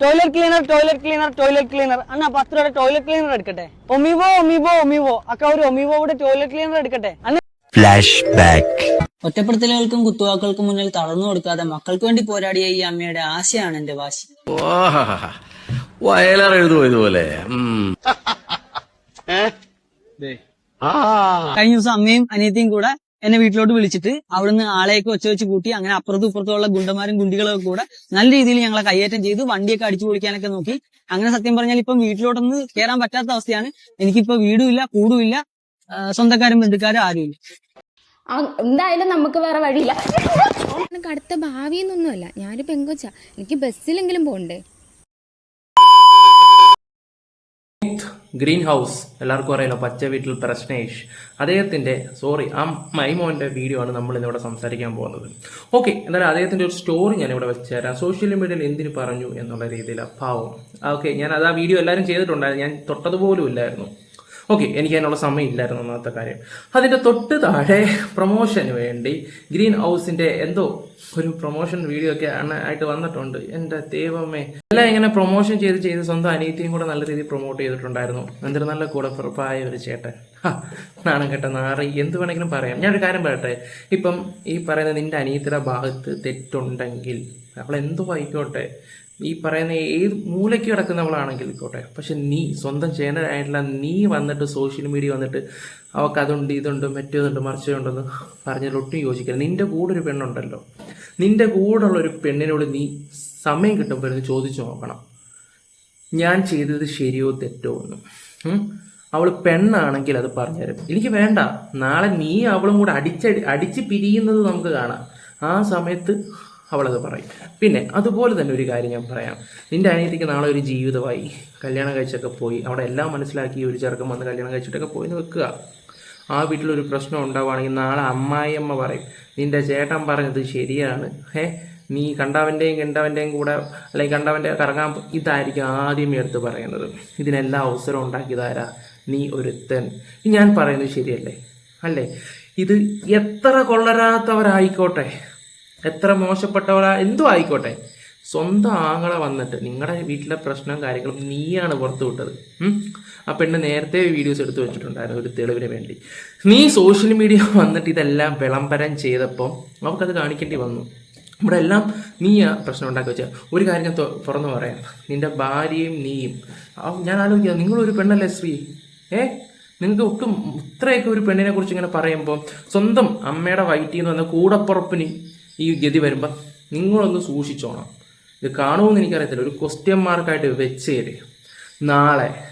Toilet cleaner toilet cleaner toilet cleaner അണ്ണാ പത്ത് രൂപയുടെ toilet cleaner എടുക്കട്ടെ. ഒമിവോ ഒമിവോ ഒമിവോ. അക്ക ഒരു ഒമിവോയുടെ ടോയ്ലറ്റ് ക്ലീനർ എടുക്കട്ടെ. ഫ്ലാഷ് ബാക്ക് ഒറ്റപ്പെടുത്തലുകൾക്കും കുത്തുവാക്കുകൾക്കും മുന്നിൽ തളർന്നു കൊടുക്കാതെ മക്കൾക്ക് വേണ്ടി പോരാടിയ ഈ അമ്മയുടെ ആശയാണ് എന്റെ വാശി. വയലാർ എഴുതുപോലെ. കഴിഞ്ഞ ദിവസം അമ്മയും അനിയത്തിയും കൂടെ എന്നെ വീട്ടിലോട്ട് വിളിച്ചിട്ട് അവിടുന്ന് ആളെയൊക്കെ ഒച്ച വെച്ച് കൂട്ടി അങ്ങനെ അപ്പുറത്തും ഇപ്പുറത്തുള്ള ഗുണ്ടന്മാരും ഗുണ്ടികളൊക്കെ കൂടെ നല്ല രീതിയിൽ ഞങ്ങളെ കയ്യേറ്റം ചെയ്തു വണ്ടിയൊക്കെ അടിച്ചു പൊളിക്കാനൊക്കെ നോക്കി. അങ്ങനെ സത്യം പറഞ്ഞാൽ ഇപ്പം വീട്ടിലോട്ടൊന്ന് കയറാൻ പറ്റാത്ത അവസ്ഥയാണ്. എനിക്കിപ്പോ വീടുമില്ല കൂടുമില്ല സ്വന്തക്കാരും ബന്ധുക്കാരും ആരുമില്ല. എന്തായാലും നമുക്ക് വേറെ വഴിയില്ല. എനിക്ക് അടുത്ത ഭാവിയെന്നൊന്നുമല്ല ഞാനിപ്പോ എങ്കോച്ചാ എനിക്ക് ബസ്സിലെങ്കിലും പോണ്ടേ ഗ്രീൻ ഹൗസ് എല്ലാവർക്കും അറിയാലോ പച്ച വീട്ടിൽ പ്രശ്നേഷ്. അദ്ദേഹത്തിന്റെ സോറി ആ മൈമോന്റെ വീഡിയോ ആണ് നമ്മൾ ഇന്നിവിടെ സംസാരിക്കാൻ പോകുന്നത്. ഓക്കെ എന്നാലും അദ്ദേഹത്തിന്റെ ഒരു സ്റ്റോറി ഞാൻ ഇവിടെ വെച്ച് തരാം. സോഷ്യൽ മീഡിയയിൽ എന്തിനു പറഞ്ഞു എന്നുള്ള രീതിയിൽ പാവം ഓക്കെ ഞാൻ അത് ആ വീഡിയോ എല്ലാവരും ചെയ്തിട്ടുണ്ടായിരുന്നു. ഞാൻ തൊട്ടതുപോലും ഇല്ലായിരുന്നു. ഓക്കെ എനിക്ക് അതിനുള്ള സമയം ഇല്ലായിരുന്നു ഒന്നാമത്തെ കാര്യം. അതിന്റെ തൊട്ട് താഴെ പ്രൊമോഷന് വേണ്ടി ഗ്രീൻ ഹൗസിന്റെ എന്തോ ഒരു പ്രൊമോഷൻ വീഡിയോ ഒക്കെ ആയിട്ട് വന്നിട്ടുണ്ട്. എന്റെ ദൈവമേ. എല്ലാം ഇങ്ങനെ പ്രൊമോഷൻ ചെയ്ത് ചെയ്ത് സ്വന്തം അനിയത്തിയും കൂടെ നല്ല രീതിയിൽ പ്രൊമോട്ട് ചെയ്തിട്ടുണ്ടായിരുന്നു. എന്തൊരു നല്ല കൂടപ്പിറപ്പായ ഒരു ചേട്ടൻ. നാണം കേട്ട നാറി. എന്ത് വേണമെങ്കിലും പറയാം. ഞാനൊരു കാര്യം പറയട്ടെ? ഇപ്പം ഈ പറയുന്ന നിന്റെ അനിയത്തിയുടെ ഭാഗത്ത് തെറ്റുണ്ടെങ്കിൽ അവൾ എന്തോ ആയിക്കോട്ടെ ഈ പറയുന്ന ഏത് മൂലയ്ക്ക് കിടക്കുന്നവളാണെങ്കിൽ ഇക്കോട്ടെ പക്ഷെ നീ സ്വന്തം ചേനലായിട്ടുള്ള നീ വന്നിട്ട് സോഷ്യൽ മീഡിയ വന്നിട്ട് അവൾക്ക് അതുണ്ട് ഇതുണ്ട് മറ്റേതുണ്ട് മറിച്ചതുണ്ടെന്ന് പറഞ്ഞതിൽ ഒട്ടും യോജിക്കരുത് നിന്റെ കൂടെ ഒരു പെണ്ണുണ്ടല്ലോ. നിന്റെ കൂടെയുള്ള ഒരു പെണ്ണിനോട് നീ സമയം കിട്ടുമ്പോൾ ഇരുന്ന് ചോദിച്ചു നോക്കണം. ഞാൻ ചെയ്തത് ശരിയോ തെറ്റോ എന്ന്? അവൾ പെണ്ണാണെങ്കിൽ അത് പറഞ്ഞുതരും. എനിക്ക് വേണ്ട. നാളെ നീ അവളും കൂടെ അടിച്ചടി അടിച്ച് പിരിയുന്നത് നമുക്ക് കാണാം. ആ സമയത്ത് അവളത് പറയും. പിന്നെ അതുപോലെ തന്നെ ഒരു കാര്യം ഞാൻ പറയാം. നിന്റെ അനിയത്തിക്ക് നാളെ ഒരു ജീവിതമായി. കല്യാണം കഴിച്ചൊക്കെ പോയി. അവിടെ എല്ലാം മനസ്സിലാക്കി ഒരു ചെറുക്കം വന്ന് കല്യാണം കഴിച്ചിട്ടൊക്കെ പോയി വെക്കുക. ആ വീട്ടിലൊരു പ്രശ്നം ഉണ്ടാവുകയാണെങ്കിൽ നാളെ അമ്മായിയമ്മ പറയും നിന്റെ ചേട്ടൻ പറഞ്ഞത് ശരിയാണ്. ഏ നീ കണ്ടവന്റെയും കണ്ടവന്റെയും കൂടെ അല്ലെങ്കിൽ കണ്ടവന്റെ കറങ്ങാൻ ഇതായിരിക്കും ആദ്യം എടുത്ത് പറയുന്നത്. ഇതിനെല്ലാം അവസരം ഉണ്ടാക്കിയതാരാ? നീ ഒരുത്തൻ. ഞാൻ പറയുന്നത് ശരിയല്ലേ? അല്ലേ? ഇത് എത്ര കൊള്ളരാത്തവരായിക്കോട്ടെ. എത്ര മോശപ്പെട്ടവരാ എന്തോ ആയിക്കോട്ടെ. സ്വന്തം ആങ്ങളെ വന്നിട്ട് നിങ്ങളുടെ വീട്ടിലെ പ്രശ്നവും കാര്യങ്ങളും നീയാണ് പുറത്തു വിട്ടത്? ആ പെണ്ണ് നേരത്തെ വീഡിയോസ് എടുത്തു വെച്ചിട്ടുണ്ടായിരുന്നു ഒരു തെളിവിന് വേണ്ടി. നീ സോഷ്യൽ മീഡിയ വന്നിട്ട് ഇതെല്ലാം വിളംബരം ചെയ്തപ്പോൾ നമുക്കത് കാണിക്കേണ്ടി വന്നു. ഇവിടെ എല്ലാം നീ പ്രശ്നം ഉണ്ടാക്കി വെച്ചാൽ ഒരു കാര്യം ഞാൻ തുറന്നു പറയാം. നിന്റെ ഭാര്യയും നീയും ഞാൻ ആലോചിക്കുക നിങ്ങളൊരു പെണ്ണല്ലേ സ്ത്രീ? ഏ? നിങ്ങൾക്ക് ഒട്ടും ഇത്രയൊക്കെ ഒരു പെണ്ണിനെ കുറിച്ച് ഇങ്ങനെ പറയുമ്പോൾ സ്വന്തം അമ്മയുടെ വയറ്റിൽ നിന്ന് വന്ന കൂടപ്പുറപ്പിന് ഈ ഗതി വരുമ്പോൾ നിങ്ങളൊന്ന് സൂക്ഷിച്ചോണം. ഇത് കാണുമെന്ന് എനിക്കറിയത്തില്ല. ഒരു ക്വസ്റ്റ്യൻ മാർക്കായിട്ട് വെച്ചേര് നാളെ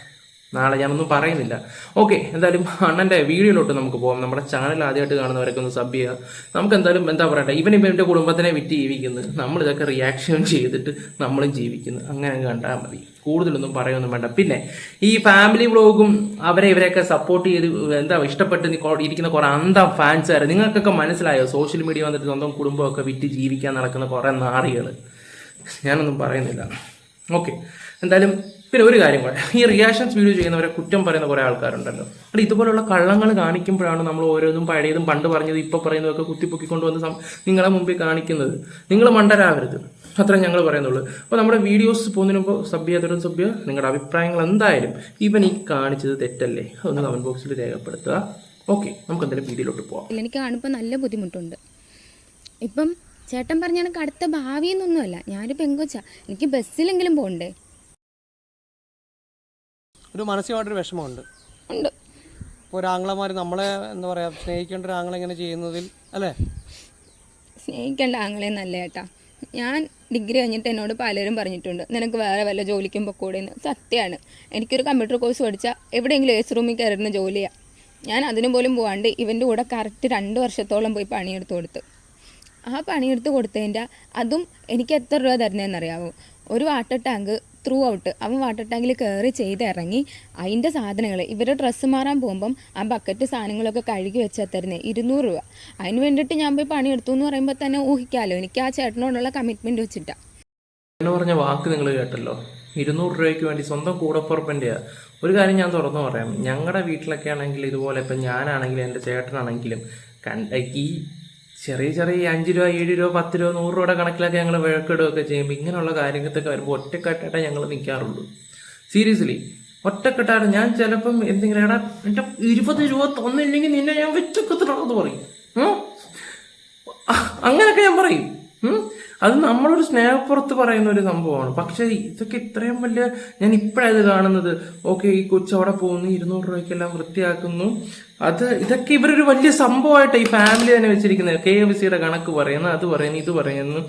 നാളെ ഞാനൊന്നും പറയുന്നില്ല. ഓക്കെ എന്തായാലും അണ്ണന്റെ വീഡിയോയിലോട്ട് നമുക്ക് പോകാം നമ്മുടെ ചാനൽ ആദ്യമായിട്ട് കാണുന്നവരൊക്കെ ഒന്ന് സബ് ചെയ്യുക. നമുക്ക് എന്തായാലും എന്താ പറയട്ടെ ഇവൻ ഇപ്പം കുടുംബത്തിനെ വിറ്റ് ജീവിക്കുന്നു. നമ്മൾ ഇതൊക്കെ റിയാക്ഷൻ ചെയ്തിട്ട് നമ്മളും ജീവിക്കുന്നു. അങ്ങനെ അങ്ങ് കണ്ടാൽ മതി. കൂടുതലൊന്നും പറയൊന്നും വേണ്ട. പിന്നെ ഈ ഫാമിലി വ്ളോഗും അവരെ ഇവരെയൊക്കെ സപ്പോർട്ട് ചെയ്ത് എന്താ ഇഷ്ടപ്പെട്ട് ഇരിക്കുന്ന കുറേ അന്ത ഫാൻസുകാർ നിങ്ങൾക്കൊക്കെ മനസ്സിലായോ? സോഷ്യൽ മീഡിയ വന്നിട്ട് സ്വന്തം കുടുംബമൊക്കെ വിറ്റ് ജീവിക്കാൻ നടക്കുന്ന കുറേ നാറികൾ ഞാനൊന്നും പറയുന്നില്ല. ഓക്കെ എന്തായാലും പിന്നെ ഒരു കാര്യം കൂടെ. ഈ റിയാക്ഷൻസ് വീഡിയോ ചെയ്യുന്നവരെ കുറ്റം പറയുന്ന കുറേ ആൾക്കാരുണ്ടല്ലോ. അത് ഇതുപോലുള്ള കള്ളങ്ങൾ കാണിക്കുമ്പോഴാണ് നമ്മൾ ഓരോന്നും പഴയതും പണ്ട് പറഞ്ഞത് ഇപ്പോൾ പറയുന്നതൊക്കെ കുത്തിപ്പൊക്കിക്കൊണ്ട് വന്ന് സം- നിങ്ങളെ മുമ്പിൽ കാണിക്കുന്നത്. നിങ്ങൾ മണ്ടരാവരുത്. അത്ര ഞങ്ങൾ പറയുന്നുള്ളൂ. അപ്പോൾ നമ്മുടെ വീഡിയോസ് പോകുന്നതിന് മുമ്പ് സബ് സഭ്യ നിങ്ങളുടെ അഭിപ്രായങ്ങൾ എന്തായാലും ഇവൻ ഈ കാണിച്ചത് തെറ്റല്ലേ? അതൊന്ന് കമന്റ് ബോക്സിൽ രേഖപ്പെടുത്തുക. ഓക്കെ നമുക്ക് എന്തായാലും വീഡിയോയിലോട്ട് പോവാം. എനിക്ക് കാണുമ്പോൾ നല്ല ബുദ്ധിമുട്ടുണ്ട്. ഇപ്പം ചേട്ടൻ പറഞ്ഞ കണക്ക് അടുത്ത ഭാവിയെന്നൊന്നുമല്ല ഞാനിപ്പോൾ എങ്കോച്ചാ എനിക്ക് ബസ്സിലെങ്കിലും പോണ്ടേ ഒരു മാനസികമായിട്ടൊരു വിഷമമുണ്ട്. ഉണ്ട്. ഇപ്പോൾ ഒരു ആംഗ്ലമാർ നമ്മളെ എന്താ പറയുക സ്നേഹിക്കേണ്ട ഒരാങ്ങളെങ്ങനെ ഇങ്ങനെ ചെയ്യുന്നതിൽ അല്ലേ? സ്നേഹിക്കേണ്ട ആങ്ങളെ നല്ല ഏട്ടാ. ഞാൻ ഡിഗ്രി കഴിഞ്ഞിട്ട് എന്നോട് പലരും പറഞ്ഞിട്ടുണ്ട് നിനക്ക് വേറെ വല്ല ജോലിക്കും പൊക്കൂടെന്ന്. സത്യമാണ് എനിക്കൊരു കമ്പ്യൂട്ടർ കോഴ്സ് പഠിച്ചാൽ എവിടെയെങ്കിലും ഏസ് റൂമിൽ കയറുന്ന ജോലിയാണ് ഞാൻ അതിനു പോലും പോകാണ്ട് ഇവന്റെ കൂടെ കറക്റ്റ് രണ്ട് വർഷത്തോളം പോയി പണിയെടുത്ത് കൊടുത്ത്. ആ പണിയെടുത്ത് കൊടുത്തതിന്റെ അതും എനിക്ക് എത്ര രൂപ തരുന്നതെന്നറിയാമോ ഒരു വാട്ടർ ടാങ്ക് ത്രൂ ഔട്ട് അവൻ വാട്ടർ ടാങ്കിൽ കയറി ചെയ്ത് ഇറങ്ങി. അതിന്റെ സാധനങ്ങൾ ഇവരുടെ ഡ്രസ്സ് മാറാൻ പോകുമ്പം ആ ബക്കറ്റ് സാധനങ്ങളൊക്കെ കഴുകി വെച്ചാൽ തരുന്നത് ഇരുന്നൂറ് രൂപ. അതിന് വേണ്ടിയിട്ട് ഞാൻ പോയി പണിയെടുത്തു എന്ന് പറയുമ്പോൾ തന്നെ ഊഹിക്കാമല്ലോ എനിക്ക് ആ ചേട്ടനോടുള്ള കമ്മിറ്റ്മെന്റ് വെച്ചിട്ടാണ് എന്നെ പറഞ്ഞ വാക്ക് നിങ്ങൾ കേട്ടല്ലോ. ഇരുന്നൂറ് രൂപയ്ക്ക് വേണ്ടി സ്വന്തം കൂടപ്പുറപ്പിന്റെ ഒരു കാര്യം ഞാൻ തുറന്നു പറയാം. ഞങ്ങളുടെ വീട്ടിലൊക്കെ ആണെങ്കിൽ ഇതുപോലെ ഇപ്പം ഞാനാണെങ്കിലും എന്റെ ചേട്ടനാണെങ്കിലും കണ്ട ഈ ചെറിയ ചെറിയ അഞ്ച് രൂപ ഏഴ് രൂപ പത്ത് രൂപ നൂറ് രൂപയുടെ കണക്കിലൊക്കെ ഞങ്ങൾ വഴക്കിടുകയൊക്കെ ചെയ്യുമ്പോൾ ഇങ്ങനെയുള്ള കാര്യങ്ങൾക്കൊക്കെ വരുമ്പോൾ ഒറ്റക്കെട്ടായിട്ടേ ഞങ്ങൾ നിൽക്കാറുള്ളൂ സീരിയസ്ലി ഒറ്റക്കെട്ടാണ്. ഞാൻ ചിലപ്പം എന്തെങ്കിലും എടാ എന്റെ ഇരുപത് രൂപ തന്നില്ലെങ്കിൽ നിന്നെ ഞാൻ വെച്ചൊക്കത്തിലാണെന്ന് പറയും. അങ്ങനെയൊക്കെ ഞാൻ പറയും? അത് നമ്മളൊരു സ്നേഹപ്പുറത്ത് പറയുന്ന ഒരു സംഭവമാണ്. പക്ഷെ ഇതൊക്കെ ഇത്രയും വലിയ ഞാൻ ഇപ്പോഴത് കാണുന്നത്. ഓക്കെ ഈ കൊച്ചു അവിടെ പോകുന്നു ഇരുന്നൂറ് രൂപയ്ക്കെല്ലാം വൃത്തിയാക്കുന്നു. അത് ഇതൊക്കെ ഇവരൊരു വലിയ സംഭവമായിട്ട് ഈ ഫാമിലി തന്നെ വെച്ചിരിക്കുന്നത് കെ എഫ് സിയുടെ കണക്ക് പറയുന്നു അത് പറയുന്നു ഇത് പറയുന്നു.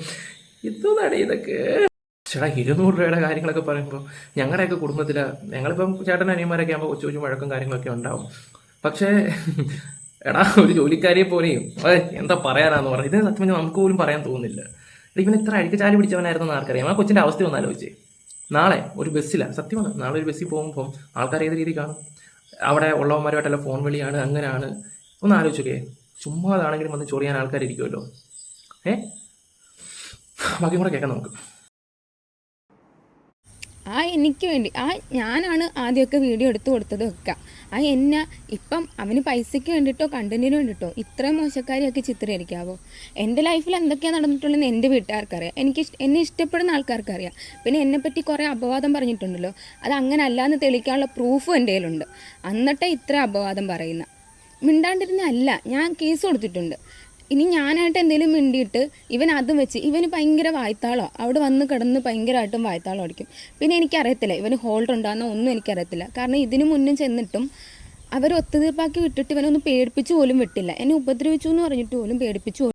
ഇതൊന്നാണ് ഇതൊക്കെ? ചേട്ടാ ഇരുന്നൂറ് രൂപയുടെ കാര്യങ്ങളൊക്കെ പറയുമ്പോൾ ഞങ്ങളുടെയൊക്കെ കുടുംബത്തിൽ ഞങ്ങളിപ്പം ചേട്ടൻ അനിയന്മാരൊക്കെ ആകുമ്പോൾ കൊച്ചു കൊച്ചു വഴക്കും കാര്യങ്ങളൊക്കെ ഉണ്ടാവും. പക്ഷേ എടാ ഒരു ജോലിക്കാരിയെ പോലെയും എന്താ പറയാനാന്ന് പറഞ്ഞു. ഇതിന് സത്യം നമുക്ക് പോലും പറയാൻ തോന്നുന്നില്ല. ഇവൻ ഇത്ര അഴുക്ക് ചാലി പിടിച്ചവനായിരുന്നു ആർക്കറിയാം? ആ കൊച്ചിന്റെ അവസ്ഥ ഒന്ന് ആലോചിച്ച്. നാളെ ഒരു ബസ്സിലാണ് സത്യമാണ് നാളെ ഒരു ബസ്സിൽ പോകുമ്പോൾ ആൾക്കാർ ഏത് രീതി കാണും? അവിടെ ഉള്ളവന്മാരുമായിട്ടല്ല ഫോൺ വിളിയാണ് അങ്ങനെയാണ്. ഒന്ന് ആലോചിച്ചോക്കേ. ചുമ്മാതാണെങ്കിലും വന്ന് ചൊറിയാൻ ആൾക്കാരിരിക്കുമല്ലോ ഏ? ബാക്കി കൂടെ കേൾക്കാം നമുക്ക്. ആ എനിക്ക് വേണ്ടി ആ ഞാനാണ് ആദ്യമൊക്കെ വീഡിയോ എടുത്തു കൊടുത്തത് ഒക്കെ. ആ എന്നെ ഇപ്പം അവന് പൈസയ്ക്ക് വേണ്ടിയിട്ടോ കണ്ടന്റിന് വേണ്ടിയിട്ടോ ഇത്രയും മോശക്കാരിയൊക്കെ ചിത്രീകരിക്കാവോ? എന്റെ ലൈഫിൽ എന്തൊക്കെയാണ് നടന്നിട്ടുള്ളതെന്ന് എന്റെ വീട്ടുകാർക്കറിയാം. എനിക്ക് എന്നെ ഇഷ്ടപ്പെടുന്ന ആൾക്കാർക്കറിയാം. പിന്നെ എന്നെപ്പറ്റി കുറേ അപവാദം പറഞ്ഞിട്ടുണ്ടല്ലോ. അത് അങ്ങനെ അല്ലാന്ന് തെളിക്കാനുള്ള പ്രൂഫും എന്റെ കയ്യിലുണ്ട്. എന്നിട്ടേ ഇത്ര അപവാദം പറയുന്ന. മിണ്ടാണ്ടിരുന്ന അല്ല ഞാൻ കേസ് കൊടുത്തിട്ടുണ്ട്. ഇനി ഞാനായിട്ട് എന്തെങ്കിലും മിണ്ടിയിട്ട് ഇവൻ അതും വെച്ച് ഇവന് ഭയങ്കര വായ്ത്താളോ. അവിടെ വന്ന് കിടന്ന് ഭയങ്കരമായിട്ടും വായ്ത്താളം അടിക്കും. പിന്നെ എനിക്കറിയത്തില്ല ഇവന് ഹോൾഡർ ഉണ്ടാകുന്ന ഒന്നും എനിക്കറിയത്തില്ല. കാരണം ഇതിനു മുന്നും ചെന്നിട്ടും അവർ ഒത്തുതീർപ്പാക്കി വിട്ടിട്ട് ഇവനൊന്ന് പേടിപ്പിച്ചു പോലും വിട്ടില്ല. എന്നെ ഉപദ്രവിച്ചു എന്ന് പറഞ്ഞിട്ട് പോലും പേടിപ്പിച്ചു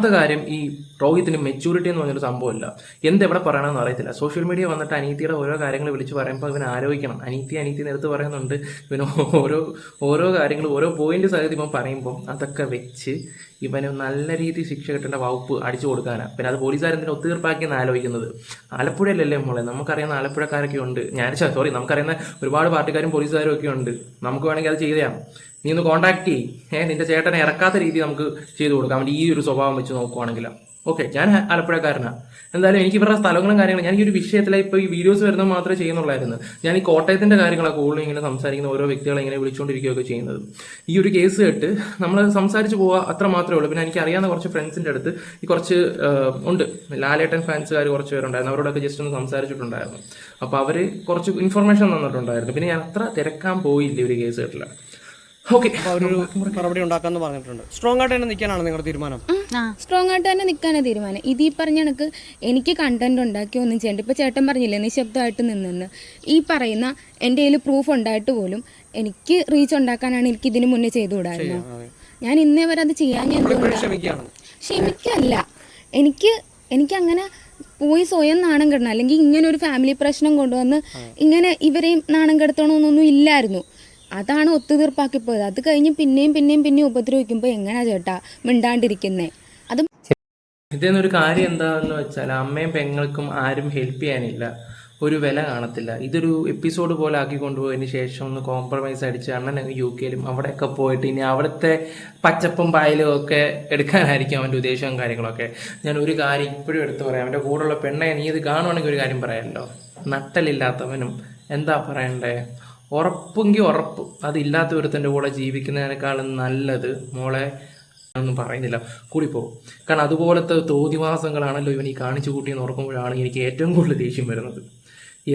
ഒന്നാമത്തെ കാര്യം ഈ രോഹിത്തിന് മെച്ചൂരിറ്റി എന്ന് പറഞ്ഞൊരു സംഭവമില്ല. എന്ത് എവിടെ പറയണമെന്ന് അറിയത്തില്ല. സോഷ്യൽ മീഡിയ വന്നിട്ട് അനീതിയുടെ ഓരോ കാര്യങ്ങൾ വിളിച്ച് പറയുമ്പോൾ ഇവൻ ആലോചിക്കണം അനീതി അനീതി നേരത്ത് പറയുന്നുണ്ട്. ഇവന് ഓരോ ഓരോ കാര്യങ്ങൾ ഓരോ പോയിന്റ് സഹിതം ഇപ്പം പറയുമ്പോൾ അതൊക്കെ വെച്ച് ഇവന് നല്ല രീതിയിൽ ശിക്ഷ കിട്ടേണ്ട വകുപ്പ് അടിച്ചു കൊടുക്കാനാണ് പിന്നെ അത് പോലീസുകാരെന്തിനും ഒത്തീർപ്പാക്കിയെന്ന് ആലോചിക്കുന്നത്? ആലപ്പുഴയിലല്ലേ മോളെ? നമുക്കറിയുന്ന ആലപ്പുഴക്കാരൊക്കെ ഉണ്ട്. ഞാൻ സോറി നമുക്കറിയുന്ന ഒരുപാട് പാർട്ടിക്കാരും പോലീസുകാരും ഒക്കെ ഉണ്ട്. നമുക്ക് വേണമെങ്കിൽ അത് ചെയ്യാം. നീ ഒന്ന് കോൺടാക്ട് ചെയ്യ്. ഏഹ് നിന്റെ ചേട്ടനെ ഇറക്കാത്ത രീതി നമുക്ക് ചെയ്തു കൊടുക്കാം. അവന്റെ ഈ ഒരു സ്വഭാവം വെച്ച് നോക്കുവാണെങ്കിൽ ഓക്കെ ഞാൻ ആലപ്പുഴക്കാരനാണ് എന്തായാലും എനിക്ക് ഇവരുടെ സ്ഥലങ്ങളും കാര്യങ്ങളും ഞാൻ ഈ ഒരു വിഷയത്തിലെ ഇപ്പോൾ ഈ വീഡിയോസ് വരുന്നത് മാത്രമേ ചെയ്യുന്നുള്ളായിരുന്നു. ഞാൻ ഈ കോട്ടയത്തിന്റെ കാര്യങ്ങളൊക്കെ കൂടുതലും ഇങ്ങനെ സംസാരിക്കുന്ന ഓരോ വ്യക്തികളെ ഇങ്ങനെ വിളിച്ചുകൊണ്ടിരിക്കുകയൊക്കെ ചെയ്യുന്നത്. ഈ ഒരു കേസ് കേട്ട് നമ്മൾ സംസാരിച്ച് പോവുക അത്ര മാത്രമേ ഉള്ളൂ. പിന്നെ എനിക്ക് അറിയാവുന്ന കുറച്ച് ഫ്രണ്ട്സിന്റെ അടുത്ത് ഈ കുറച്ച് ഉണ്ട്. ലാലേട്ടൻ ഫാൻസുകാർ കുറച്ച് പേരുണ്ടായിരുന്നു. അവരോടൊക്കെ ജസ്റ്റ് ഒന്ന് സംസാരിച്ചിട്ടുണ്ടായിരുന്നു. അപ്പോൾ അവർ കുറച്ച് ഇൻഫർമേഷൻ തന്നിട്ടുണ്ടായിരുന്നു. പിന്നെ ഞാൻ അത്ര തിരക്കാൻ പോയില്ല ഒരു കേസ് കേട്ടില്ല. മറുപടി ഉണ്ടാക്കാന്ന് പറഞ്ഞിട്ടുണ്ട്. സ്ട്രോങ് ആയിട്ട് തന്നെ നിൽക്കാനാണ് നിങ്ങളുടെ തീരുമാനം? സ്ട്രോങ് ആയിട്ട് തന്നെ നിൽക്കാനാണ് തീരുമാനം. ഇത് ഈ പറഞ്ഞ കണക്ക് എനിക്ക് കണ്ടന്റ് ഉണ്ടാക്കി ഒന്നും ചെയ്യണ്ട. ഇപ്പൊ ചേട്ടൻ പറഞ്ഞില്ലേ നിശബ്ദമായിട്ട് നിന്നെന്ന്. ഈ പറയുന്ന എന്റെ കയ്യിൽ പ്രൂഫ് ഉണ്ടായിട്ട് പോലും എനിക്ക് റീച്ച് ഉണ്ടാക്കാനാണ് എനിക്ക് ഇതിനു മുന്നേ ചെയ്തുകൂടായിരുന്നു ഞാൻ ഇന്നേ വരെ അത് ചെയ്യാൻ ഞാൻ ക്ഷമിക്കല്ല. എനിക്ക് എനിക്ക് അങ്ങനെ പോയി സ്വയം നാണം കെടണം. അല്ലെങ്കിൽ ഇങ്ങനെ ഒരു ഫാമിലി പ്രശ്നം കൊണ്ടുവന്ന് ഇങ്ങനെ ഇവരെയും നാണം കെടുത്തണമെന്നൊന്നും ഇല്ലായിരുന്നു. അതാണ് ഒത്തുതീർപ്പാക്കി പോയത് അത് കഴിഞ്ഞ് പിന്നെയും പിന്നെയും പിന്നെയും ഉപദ്രവിക്കുമ്പോൾ എങ്ങനെയാ ചേട്ടാ മിണ്ടാണ്ടിരിക്കുന്നേ? അത് ഒരു കാര്യം എന്താണെന്ന് വെച്ചാൽ അമ്മയും പെങ്ങൾക്കും ആരും ഹെൽപ്പ് ചെയ്യാനില്ല. ഒരു വില കാണത്തില്ല. ഇതൊരു എപ്പിസോഡ് പോലെ ആക്കി കൊണ്ടുപോയതിന് ശേഷം ഒന്ന് കോംപ്രമൈസ് അടിച്ച് അണ്ണൻ യു കെയിലും അവിടെയൊക്കെ പോയിട്ട് ഇനി അവിടുത്തെ പച്ചപ്പും പായലും ഒക്കെ എടുക്കാനായിരിക്കും അവന്റെ ഉദ്ദേശവും കാര്യങ്ങളൊക്കെ. ഞാൻ ഒരു കാര്യം ഇപ്പോഴും എടുത്തു പറയാം. അവന്റെ കൂടെയുള്ള പെണ്ണെ നീ ഇത് കാണുവാണെങ്കിൽ ഒരു കാര്യം പറയാമല്ലോ നട്ടലില്ലാത്തവനും എന്താ പറയണ്ടേ? ഉറപ്പെങ്കിൽ ഉറപ്പ്. അതില്ലാത്ത ഒരുത്തന്റെ കൂടെ ജീവിക്കുന്നതിനേക്കാളും നല്ലത് മോളെ ഒന്നും പറയുന്നില്ല. കൂടിപ്പോകും കാരണം അതുപോലത്തെ തോതിവാസങ്ങളാണല്ലോ ഇവൻ ഈ കാണിച്ചു കൂട്ടിയെന്ന് ഓർക്കുമ്പോഴാണ് എനിക്ക് ഏറ്റവും കൂടുതൽ ദേഷ്യം വരുന്നത്.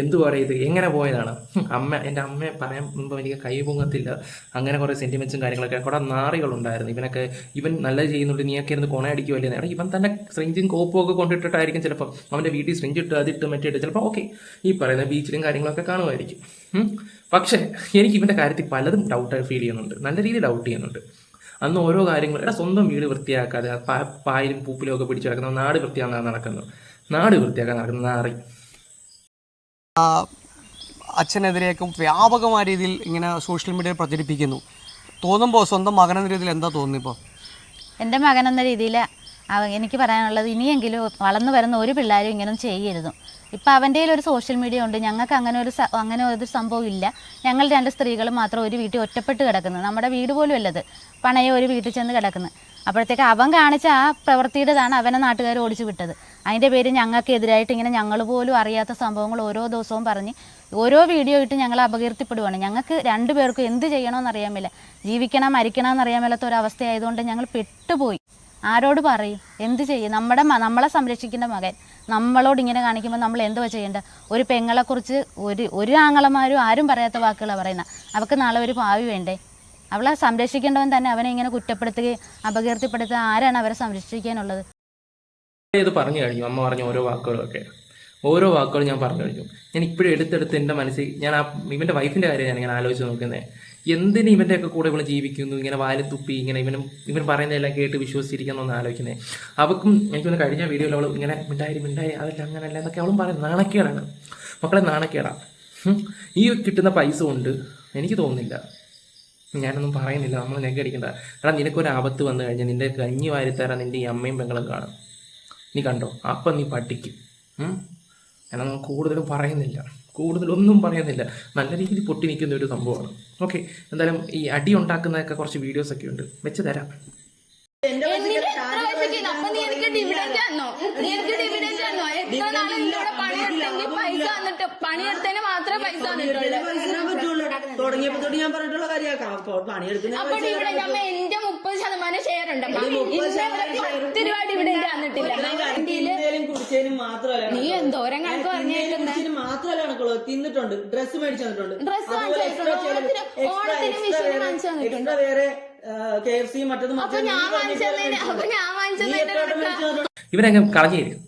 എന്തു പറയുന്നത് എങ്ങനെ പോയതാണ്? അമ്മ എന്റെ അമ്മയെ പറയാൻ മുമ്പ് എനിക്ക് കൈ പൊങ്ങത്തില്ല. അങ്ങനെ കുറേ സെന്റിമെന്റ്സും കാര്യങ്ങളൊക്കെ കുറെ നാറികളുണ്ടായിരുന്നു. ഇവനൊക്കെ ഇവൻ നല്ല ചെയ്യുന്നുണ്ട് നീയൊക്കെ ഇരുന്ന് കൊണയടിക്കുമല്ലേ നേരം ഇവൻ തന്നെ സ്ട്രിഞ്ചും കോപ്പും ഒക്കെ കൊണ്ടിട്ടിട്ടായിരിക്കും ചിലപ്പം. അവന്റെ വീട്ടിൽ സ്ട്രിഞ്ച് ഇട്ട് അതിട്ട് മറ്റിട്ട് ചിലപ്പോൾ ഓക്കെ. ഈ പറയുന്ന ബീച്ചിലും കാര്യങ്ങളൊക്കെ കാണുമായിരിക്കും. പക്ഷേ എനിക്ക് ഇവന്റെ കാര്യത്തിൽ പലതും ഡൗട്ട് ഫീൽ ചെയ്യുന്നുണ്ട്. നല്ല രീതിയിൽ ഡൗട്ട് ചെയ്യുന്നുണ്ട്. അന്ന് ഓരോ കാര്യങ്ങളും എടാ സ്വന്തം വീട് വൃത്തിയാക്കാതെ പായലും പൂപ്പിലും ഒക്കെ പിടിച്ചു കിടക്കുന്ന നാട് വൃത്തിയാക്കാൻ നടക്കുന്നു. നാട് വൃത്തിയാക്കാൻ നടക്കുന്ന നാറി. അച്ഛനെതിരെയൊക്കെ വ്യാപകമായ രീതിയിൽ ഇങ്ങനെ സോഷ്യൽ മീഡിയയിൽ പ്രചരിപ്പിക്കുന്നു. തോന്നുമ്പോൾ സ്വന്തം മകൻ എന്ന രീതിയിൽ എന്താ തോന്നുന്നിപ്പോൾ എന്റെ മകൻ എന്ന രീതിയിൽ എനിക്ക് പറയാനുള്ളത് ഇനിയെങ്കിലും വളർന്നു വരുന്ന ഒരു പിള്ളേരും ഇങ്ങനെ ചെയ്യരുത്. ഇപ്പം അവന്റെ ഒരു സോഷ്യൽ മീഡിയ ഉണ്ട്. ഞങ്ങൾക്ക് അങ്ങനെ ഒരു അങ്ങനെ ഒരു സംഭവം ഇല്ല. ഞങ്ങൾ രണ്ട് സ്ത്രീകൾ മാത്രം ഒരു വീട്ടിൽ ഒറ്റപ്പെട്ട് കിടക്കുന്നത് നമ്മുടെ വീട് പോലും അല്ലത് പണയെ ഒരു വീട്ടിൽ ചെന്ന് കിടക്കുന്നത് അപ്പോഴത്തേക്ക് അവൻ കാണിച്ച ആ പ്രവൃത്തിയുടേതാണ് അവനെ നാട്ടുകാർ ഓടിച്ചു വിട്ടത്. അതിന്റെ പേര് ഞങ്ങൾക്ക് എതിരായിട്ട് ഇങ്ങനെ ഞങ്ങൾ പോലും അറിയാത്ത സംഭവങ്ങൾ ഓരോ ദിവസവും പറഞ്ഞ് ഓരോ വീഡിയോ ഇട്ട് ഞങ്ങൾ അപകീർത്തിപ്പെടുവാണ്. ഞങ്ങൾക്ക് രണ്ടുപേർക്കും എന്ത് ചെയ്യണമെന്ന് അറിയാൻ മേല. ജീവിക്കണം മരിക്കണം എന്നറിയാൻ മേലാത്ത ഒരവസ്ഥയായതുകൊണ്ട് ഞങ്ങൾ പെട്ടുപോയി. ആരോട് പറയും? എന്ത് ചെയ്യും? നമ്മുടെ നമ്മളെ സംരക്ഷിക്കേണ്ട മകൻ. നമ്മളോട് ഇങ്ങനെ കാണിക്കുമ്പോൾ നമ്മൾ എന്തുവാ ചെയ്യേണ്ടത് ഒരു പെങ്ങളെക്കുറിച്ച് ഒരു ഒരു ആങ്ങളമാരും ആരും പറയാത്ത വാക്കുകളാണ് പറയുന്നത് അവൾക്ക് നാളെ ഒരു ഭാവി വേണ്ടേ? അവളെ സംരക്ഷിക്കേണ്ടവൻ തന്നെ അവനെ ഇങ്ങനെ കുറ്റപ്പെടുത്തുകയും അപകീർത്തിപ്പെടുത്തുക ആരാണ് അവരെ സംരക്ഷിക്കാനുള്ളത്? ഇത് പറഞ്ഞു കഴിഞ്ഞു. അമ്മ പറഞ്ഞ ഓരോ വാക്കുകളൊക്കെ. ഓരോ വാക്കുകളും ഞാൻ പറഞ്ഞു കഴിഞ്ഞു. ഞാൻ ഇപ്പോഴും എടുത്തെടുത്ത് എന്റെ മനസ്സിൽ ഞാൻ ആ ഇവന്റെ വൈഫിന്റെ കാര്യം ഞാൻ ഇങ്ങനെ ആലോചിച്ച് നോക്കുന്നത് എന്തിന് ഇവന്റെയൊക്കെ കൂടെ ഇവൾ ജീവിക്കുന്നു? ഇങ്ങനെ വാലും തുപ്പി ഇങ്ങനെ ഇവനും ഇവൻ പറയുന്നതെല്ലാം കേട്ട് വിശ്വസിച്ചിരിക്കുന്നു ആലോചിക്കുന്നത് അവക്കും എനിക്കൊന്ന് കഴിഞ്ഞ വീഡിയോയിൽ അവൾ ഇങ്ങനെ മിണ്ടായി മിണ്ടായി അതല്ല അങ്ങനല്ല എന്നൊക്കെ അവളും പറയും നാണക്കേടാണ്. മക്കളെ നാണക്കേടാണ് ഈ കിട്ടുന്ന പൈസ കൊണ്ട് എനിക്ക് തോന്നുന്നില്ല. ഞാനൊന്നും പറയുന്നില്ല. നമ്മൾ നെഗടിക്കണ്ട എടാ നിനക്കൊരു ആപത്ത് വന്നു കഴിഞ്ഞാൽ നിന്റെ കഞ്ഞി വാരിത്തരാൻ നിന്റെ ഈ അമ്മയും പെങ്ങളും കാണും. നീ കണ്ടോ? അപ്പം നീ പഠിക്കും? ഞാനൊന്നും കൂടുതലും പറയുന്നില്ല. കൂടുതലൊന്നും പറയുന്നില്ല. നല്ല രീതിയിൽ പൊട്ടി നിൽക്കുന്ന ഒരു സംഭവമാണ്. ഓക്കെ എന്തായാലും ഈ അടി ഉണ്ടാക്കുന്നതൊക്കെ കുറച്ച് വീഡിയോസ് ഒക്കെ ഉണ്ട്. വെച്ച് തരാം. പണിയെടുത്തതിന് മാത്രമേ പൈസ തന്നിട്ടുള്ളൂ തുടങ്ങിയപ്പോ തൊട്ട് ഞാൻ പറഞ്ഞിട്ടുള്ള കാര്യമാണ് പണിയെടുക്കുന്ന അപ്പൊ ഇവിടെ അമ്മ എന്റെ മുപ്പത് ശതമാനം ഷെയർ ഉണ്ട്. പത്ത് രൂപ ഡിവിഡൻഡ് തന്നിട്ടില്ല. കുടിച്ചതിനും മാത്രമല്ല നീ എന്തോരം കണക്ക് പറഞ്ഞേക്കുന്നത് മാത്രമല്ല കണക്കുള്ളൂ തിന്നിട്ടുണ്ട്. ഡ്രസ്സ് മേടിച്ചു തന്നിട്ടുണ്ട് ഡ്രസ്സ് വാങ്ങിച്ചു വേറെ കെ എഫ് സി മറ്റത് അപ്പൊ ഞാൻ വാങ്ങിച്ചു തന്നതിന് അപ്പൊ ഞാൻ വാങ്ങിച്ചു തന്നതിന് ഇവനങ്ങ് കളഞ്ഞു തരും.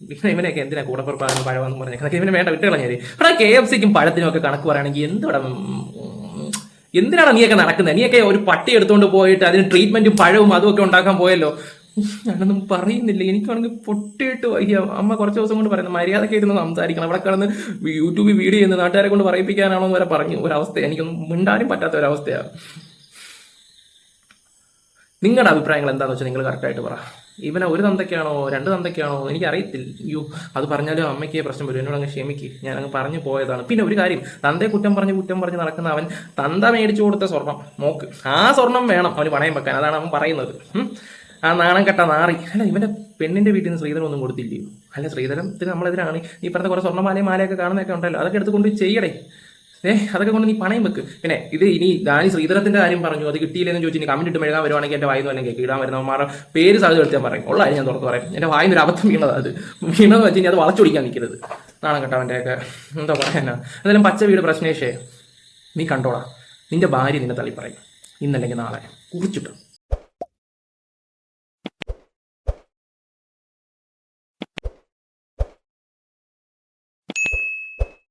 ഇവനെ ഇവനെയൊക്കെ എന്തിനാ കൂടെ പുറപ്പാകുന്ന പഴമെന്ന് പറഞ്ഞേക്കുന്നത് ഇവനെ വേണ്ട വിട്ട് കളഞ്ഞു ഇവിടെ കെ എഫ് സിക്കും പഴത്തിനും ഒക്കെ കണക്ക് പറയുകയാണെങ്കിൽ എന്തുവിടെ എന്തിനാണ് നീയൊക്കെ നടക്കുന്നത് നീയൊക്കെ ഒരു പട്ടി എടുത്തുകൊണ്ട് പോയിട്ട് അതിന് ട്രീറ്റ്മെന്റും പഴവും അതും ഒക്കെ ഉണ്ടാക്കാൻ പോയല്ലോ. ഞാനൊന്നും പറയുന്നില്ല. എനിക്കാണെങ്കിൽ പൊട്ടിയിട്ട് വയ്യ. അമ്മ കുറച്ച് ദിവസം കൊണ്ട് പറയുന്നത് മര്യാദയ്ക്ക് ഇരുന്ന് സംസാരിക്കണം. അവിടെ കിടന്ന് യൂട്യൂബിൽ വീഡിയോ ചെയ്യുന്ന നാട്ടുകാരെ കൊണ്ട് പറയിപ്പിക്കാനാണോ എന്ന് വരെ പറഞ്ഞു. ഒരവസ്ഥ എനിക്കൊന്നും മിണ്ടാനും പറ്റാത്ത ഒരവസ്ഥയാണ് നിങ്ങളുടെ അഭിപ്രായങ്ങൾ എന്താണെന്ന് വെച്ചാൽ നിങ്ങൾ കറക്റ്റായിട്ട് പറ. ഇവനെ ഒരു തന്തയ്ക്കാണോ? രണ്ട് തന്തയ്ക്കാണോ? എനിക്ക് അറിയത്തില്ല അയ്യോ അത് പറഞ്ഞാലും അമ്മയ്ക്ക് പ്രശ്നം വരും. എന്നോട് അങ്ങ് ക്ഷമിക്ക്. ഞാൻ അങ്ങ് പറഞ്ഞു പോയതാണ്. പിന്നെ ഒരു കാര്യം. തന്തയെ കുറ്റം പറഞ്ഞ് കുറ്റം പറഞ്ഞ് നടക്കുന്ന അവൻ തന്ത മേടിച്ചു കൊടുത്ത സ്വർണം. നോക്ക് ആ സ്വർണം വേണം അവന് പണയം വെക്കാൻ. അതാണ് അവൻ പറയുന്നത്. ആ നാണം കെട്ട നാറി. അല്ല ഇവന്റെ പെണ്ണിന്റെ വീട്ടിൽ നിന്ന് ശ്രീധരൻ ഒന്നും കൊടുത്തില്ലയോ അല്ല ശ്രീധരത്തിന് നമ്മളെതിരാണ് ഈ പറഞ്ഞ കുറെ സ്വർണമാലയും മാലയൊക്കെ കാണുന്നതൊക്കെ ഉണ്ടല്ലോ. അതൊക്കെ എടുത്തുകൊണ്ട് ചെയ്യടേ. ഏ അതൊക്കെ കൊണ്ട് നീ പണയം വെക്ക്. പിന്നെ ഇത് ഇനി ദാനി ശ്രീധരത്തിന്റെ കാര്യം പറഞ്ഞു. അത് കിട്ടിയില്ലെന്ന് ചോദിച്ചു ഇനി കമന്റ് ഇട്ട് മെഴുകാൻ വരുവാണെങ്കിൽ എന്റെ വായിന്ന് അല്ലെങ്കിൽ ഇടാൻ വരുന്നവന്മാരുടെ പേര് സാധ്യത എടുത്ത് ഞാൻ പറയും. ഉള്ള ഞാൻ തുറത്ത് പറയും. എന്റെ വായിന്ന് ഒരു അബദ്ധം വീണത് അത്. വീണെന്ന് വെച്ച് ഇനി അത് വളച്ചൊടിക്കാൻ നിൽക്കരുത്. നാണം കേട്ടവന്റെ ഒക്കെ. എന്താ പറയാനാ? എന്തായാലും പച്ച വീട് പ്രശ്നേഷേ നീ കണ്ടോടാ നിന്റെ ഭാര്യ നിന്നെ തള്ളി പറയും ഇന്നല്ലെങ്കിൽ നാളെ. കുറിച്ചിട്ട്.